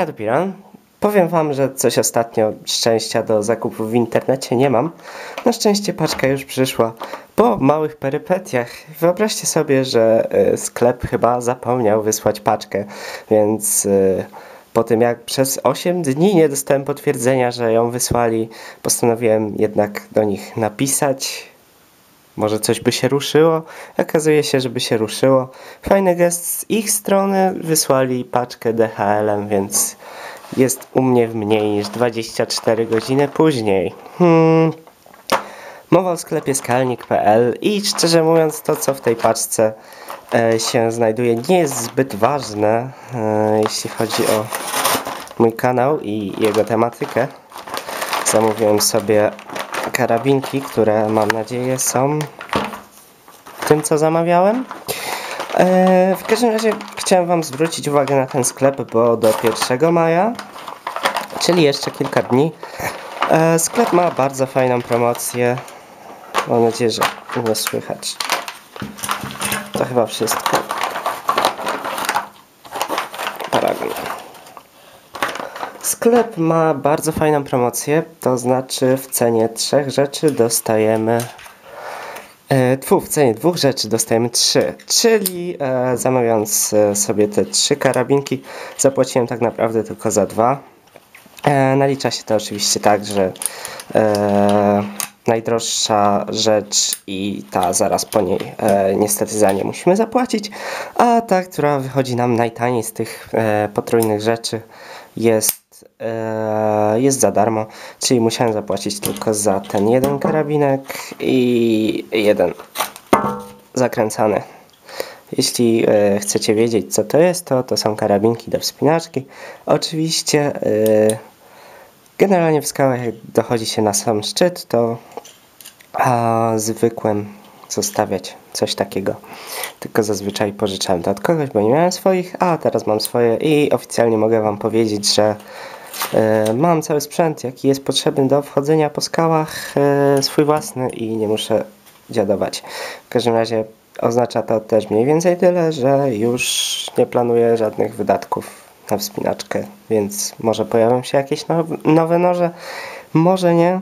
Admiral. Powiem wam, że coś ostatnio szczęścia do zakupów w internecie nie mam. Na szczęście paczka już przyszła po małych perypetiach. Wyobraźcie sobie, że y, sklep chyba zapomniał wysłać paczkę, więc y, po tym jak przez 8 dni nie dostałem potwierdzenia, że ją wysłali, postanowiłem jednak do nich napisać. Może coś by się ruszyło? Okazuje się, żeby się ruszyło. Fajny gest z ich strony. Wysłali paczkę DHL-em, więc jest u mnie w mniej niż 24 godziny później. Hmm. Mowa o sklepie skalnik.pl i szczerze mówiąc to co w tej paczce e, się znajduje nie jest zbyt ważne e, jeśli chodzi o mój kanał i jego tematykę. Zamówiłem sobie karabinki, które mam nadzieję są tym co zamawiałem. E, w każdym razie chciałem Wam zwrócić uwagę na ten sklep, bo do 1 maja, czyli jeszcze kilka dni, e, sklep ma bardzo fajną promocję. Mam nadzieję, że nie słychać. To chyba wszystko. Sklep ma bardzo fajną promocję, to znaczy w cenie trzech rzeczy dostajemy E, Tfu, w cenie dwóch rzeczy dostajemy trzy, czyli e, zamawiając e, sobie te trzy karabinki zapłaciłem tak naprawdę tylko za dwa. E, nalicza się to oczywiście tak, że e, najdroższa rzecz i ta zaraz po niej e, niestety za nie musimy zapłacić, a ta, która wychodzi nam najtaniej z tych e, potrójnych rzeczy jest, e, jest za darmo, czyli musiałem zapłacić tylko za ten jeden karabinek i jeden zakręcany. Jeśli e, chcecie wiedzieć co to jest, to to są karabinki do wspinaczki. Oczywiście e, generalnie w skałach jak dochodzi się na sam szczyt, to a, zwykłem zostawiać coś takiego. Tylko zazwyczaj pożyczałem to od kogoś, bo nie miałem swoich, a teraz mam swoje i oficjalnie mogę Wam powiedzieć, że e, mam cały sprzęt, jaki jest potrzebny do wchodzenia po skałach, e, swój własny i nie muszę dziadować. W każdym razie oznacza to też mniej więcej tyle, że już nie planuję żadnych wydatków na wspinaczkę, więc może pojawią się jakieś nowe noże, może nie.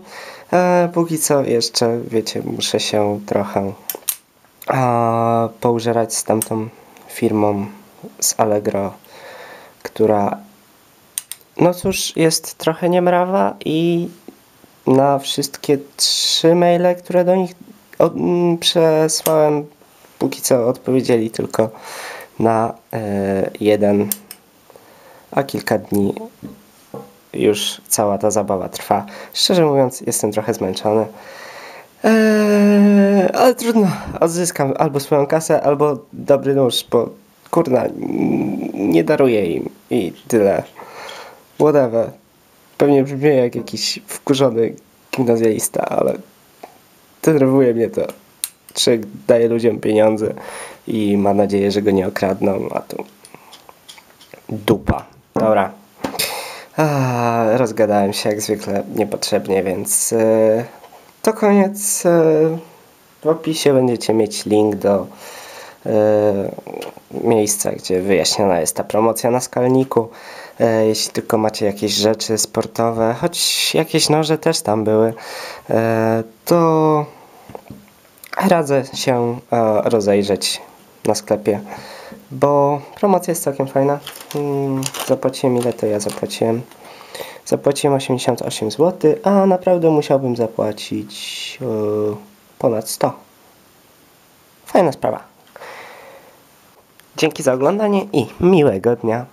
E, póki co jeszcze, wiecie, muszę się trochę a, poużerać z tamtą firmą z Allegro, która no cóż, jest trochę niemrawa i na wszystkie trzy maile, które do nich od, m, przesłałem, póki co odpowiedzieli tylko na e, jeden, a kilka dni już cała ta zabawa trwa. Szczerze mówiąc, jestem trochę zmęczony. Eee, ale trudno, odzyskam albo swoją kasę, albo dobry nóż, bo kurna, nie daruję im i tyle. Whatever. Pewnie brzmi jak jakiś wkurzony gimnazjalista, ale denerwuje mnie to. Czy daje ludziom pieniądze i ma nadzieję, że go nie okradną, a tu dupa. Dobra. A, rozgadałem się jak zwykle niepotrzebnie, więc e, to koniec. E, w opisie będziecie mieć link do e, miejsca, gdzie wyjaśniona jest ta promocja na skalniku. Jeśli tylko macie jakieś rzeczy sportowe, choć jakieś noże też tam były, to radzę się rozejrzeć na sklepie, bo promocja jest całkiem fajna. Mm, Zapłaciłem ile to ja zapłaciłem? Zapłaciłem 88 zł, a naprawdę musiałbym zapłacić e, ponad 100. Fajna sprawa. Dzięki za oglądanie i miłego dnia.